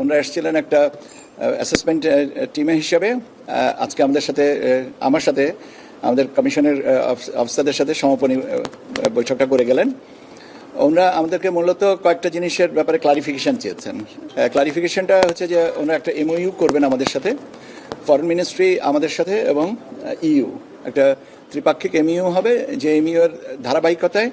ওনারা এসেছিলেন একটা অ্যাসেসমেন্ট টিমে হিসাবে। আজকে আমাদের সাথে আমার সাথে, আমাদের কমিশনের অফিসারদের সাথে সমাপনী বৈঠকটা করে গেলেন। ওনারা আমাদেরকে মূলত কয়েকটা জিনিসের ব্যাপারে ক্লারিফিকেশন চেয়েছেন। ক্লারিফিকেশনটা হচ্ছে যে ওনারা একটা এমওইউ করবেন আমাদের সাথে ফরেন মিনিস্ট্রি আমাদের সাথে এবং ইউ একটা ত্রিপাক্ষিক এমইউ হবে, যে এমইউ এর ধারাবাহিকতায়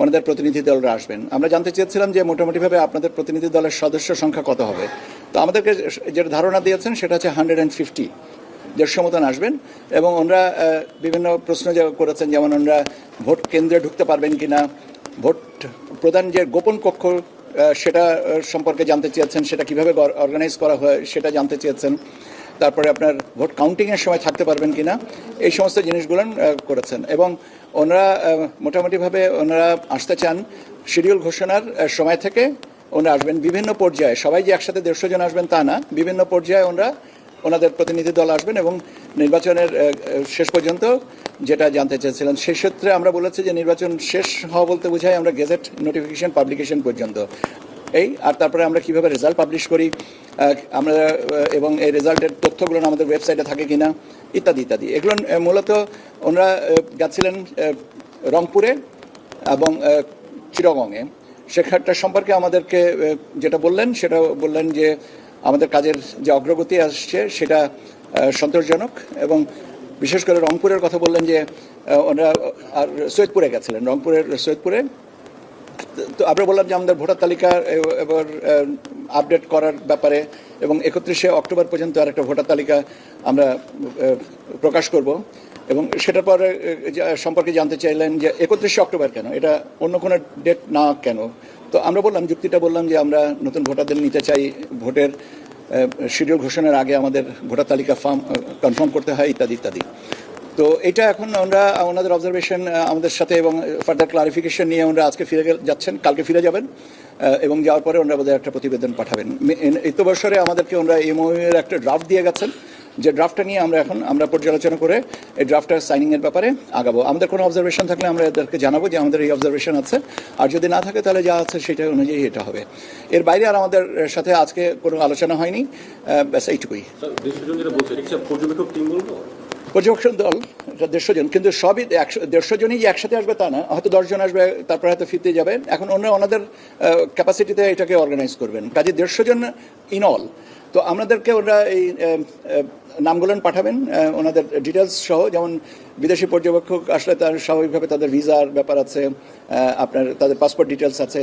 ওনাদের প্রতিনিধি দলরা আসবেন। আমরা জানতে চেয়েছিলাম যে মোটামুটিভাবে আপনাদের প্রতিনিধি দলের সদস্য সংখ্যা কত হবে। তো আমাদেরকে যেটা ধারণা দিয়েছেন সেটা হচ্ছে হান্ড্রেড অ্যান্ড ফিফটি দেড়শো মতন আসবেন এবং ওনারা বিভিন্ন প্রশ্ন করেছেন, যেমন ওনারা ভোট কেন্দ্রে ঢুকতে পারবেন কি না ভোট প্রধান যে গোপন কক্ষ সেটা সম্পর্কে জানতে চেয়েছেন, সেটা কীভাবে অর্গানাইজ করা হয়, সেটা জানতে চেয়েছেন। তারপরে আপনার ভোট কাউন্টিংয়ের সময় থাকতে পারবেন কিনা, এই সমস্ত জিনিসগুলো করেছেন। এবং ওনারা মোটামুটিভাবে ওনারা আসতে চান শিডিউল ঘোষণার সময় থেকে ওনারা আসবেন বিভিন্ন পর্যায়ে। সবাই যে একসাথে দেড়শো জন আসবেন তা না। বিভিন্ন পর্যায়ে ওনারা ওনাদের প্রতিনিধি দল আসবেন এবং নির্বাচনের শেষ পর্যন্ত যেটা জানতে চেয়েছিলেন, সেই সূত্রে আমরা বলেছি যে নির্বাচন শেষ হওয়া বলতে বোঝায় আমরা গেজেট নোটিফিকেশন পাবলিকেশন পর্যন্ত। এই আর তারপরে আমরা কীভাবে রেজাল্ট পাবলিশ করি আমরা এবং এই রেজাল্টের তথ্যগুলো আমাদের ওয়েবসাইটে থাকে কিনা ইত্যাদি ইত্যাদি। এগুলো মূলত ওনারা যাচ্ছিলেন রংপুরে এবং আহ, চিরগংয়ে। সেখানটা সম্পর্কে আমাদেরকে যেটা বললেন সেটা বললেন যে আমাদের কাজের যে অগ্রগতি আসছে সেটা সন্তোষজনক এবং বিশেষ করে রংপুরের কথা বললেন যে ওনারা আর সৈয়দপুরে গেছিলেন রংপুরের সৈয়দপুরে। তো আমরা বললাম যে আমাদের ভোটার তালিকা এবার আপডেট করার ব্যাপারে এবং একত্রিশে অক্টোবর পর্যন্ত আর একটা ভোটার তালিকা আমরা প্রকাশ করব। এবং সেটার পরে সম্পর্কে জানতে চাইলেন যে একত্রিশে অক্টোবর কেন? এটা অন্য কোনো ডেট না কেন? তো আমরা বললাম, যুক্তিটা বললাম যে আমরা নতুন ভোটারদের নিতে চাই, ভোটের শিডিউল ঘোষণার আগে আমাদের ভোটার তালিকা ফার্ম কনফার্ম করতে হয়, ইত্যাদি ইত্যাদি। তো এটা এখন আমরা, ওনাদের অবজারভেশন আমাদের সাথে এবং ফার্দার ক্লারিফিকেশন নিয়ে ওনারা আজকে ফিরে যাচ্ছেন, কালকে ফিরে যাবেন এবং যাওয়ার পরে ওনারা বোধহয় একটা প্রতিবেদন পাঠাবেন। বছরে আমাদেরকে ওনারা এমও এর একটা ড্রাফট দিয়ে গেছেন, যে ড্রাফটটা নিয়ে আমরা এখন আমরা পর্যালোচনা করে এই ড্রাফটটা সাইনিংয়ের ব্যাপারে আগাবো। আমাদের কোনো অবজারভেশন থাকলে আমরা এদেরকে জানাব যে আমাদের এই অবজারভেশন আছে। আর যদি না থাকে তাহলে যা আছে সেটা অনুযায়ী এটা হবে। এর বাইরে আর আমাদের সাথে আজকে কোনো আলোচনা হয়নি ব্যাস এইটুকুই। পর্যবেক্ষণ দল দেড়শো জন, কিন্তু সবই একশো, দেড়শো জনই যে একসাথে আসবে তা না, হয়তো দশজন আসবে, তারপরে হয়তো ফিরতে যাবে। এখন অন্য, ওনাদের ক্যাপাসিটিতে এটাকে অর্গানাইজ করবেন। কাজে দেড়শো জন ইন অল তো আমাদেরকে ওরা এই নামগুলো পাঠাবেন ওনাদের ডিটেলস সহ, যেমন বিদেশি পর্যবেক্ষক আসলে তার স্বাভাবিকভাবে তাদের ভিসার ব্যাপার আছে আপনার তাদের পাসপোর্ট ডিটেলস আছে।